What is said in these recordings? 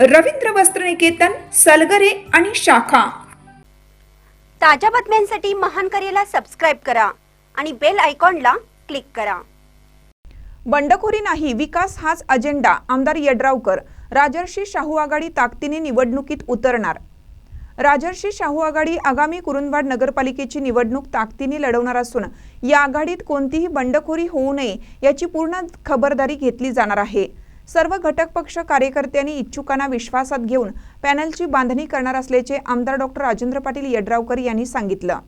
रवींद्र वस्त्रनिकेतन सलगरे आणि शाखा. ताज्या बातम्यांसाठी महान करेला सबस्क्राईब करा आणि बेल आयकॉनला क्लिक करा. बंडखोरी नाही विकास हाच अजेंडा आमदार यड्रावकर. राजर्षी शाहू आघाडी ताकदीने निवडणुकीत उतरणार. राजर्षी शाहू आघाडी आगामी कुरुंदवाड नगरपालिकेची निवडणूक ताकदीने लढवणार असून या आघाडीत कोणतीही बंडखोरी होऊ नये याची पूर्ण खबरदारी घेतली जाणार आहे. सर्व घटक पक्ष कार्यकर्त्यांनी इच्छुकांना विश्वासात घेऊन पॅनलची बांधणी करणार असल्याचे आमदार डॉक्टर राजेंद्र पाटील यड्रावकर यांनी सांगितलं.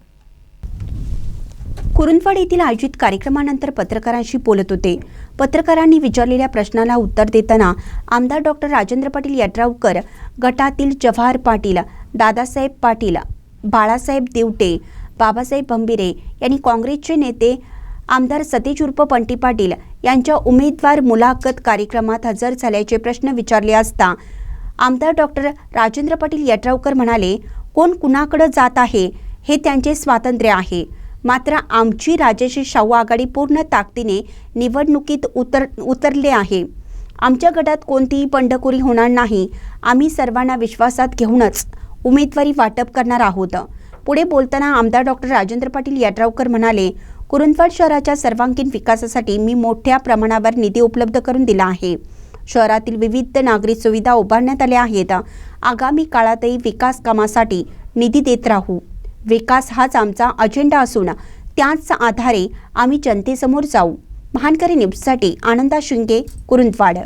कुरुंदवाड येथील आयोजित कार्यक्रमानंतर पत्रकारांशी बोलत होते. पत्रकारांनी विचारलेल्या प्रश्नाला उत्तर देताना आमदार डॉक्टर राजेंद्र पाटील यड्रावकर गटातील जवाहर पाटील दादासाहेब पाटील बाळासाहेब देवटे बाबासाहेब भंबिरे यांनी काँग्रेसचे नेते आमदार सतेज उर्फ पंटी पाटील यांच्या उमेदवार मुलाखत कार्यक्रमात हजर झाल्याचे प्रश्न विचारले असता आमदार डॉक्टर राजेंद्र पाटील यड्रावकर म्हणाले कोण कुणाकडे जात आहे हे त्यांचे स्वातंत्र्य आहे. मात्र आमची राजेशी शाहू आघाडी पूर्ण ताकदीने निवडणुकीत उतर उतरले आहे. आमच्या गटात कोणतीही बंडखोरी होणार नाही. आम्ही सर्वांना विश्वासात घेऊनच उमेदवारी वाटप करणार आहोत. पुढे बोलताना आमदार डॉक्टर राजेंद्र पाटील यड्रावकर म्हणाले कुरुंदवाड शहराच्या सर्वांगीण विकासासाठी मी मोठ्या प्रमाणावर निधी उपलब्ध करून दिला आहे. शहरातील विविध नागरी सुविधा उभारण्यात आल्या आहेत. आगामी काळातही विकास कामासाठी निधी देत राहू. विकास हाच आमचा अजेंडा असून त्याच आधारे आम्ही जनतेसमोर जाऊ. महानकरी न्यूजसाठी आनंदा शिंगे कुरुंदवाड.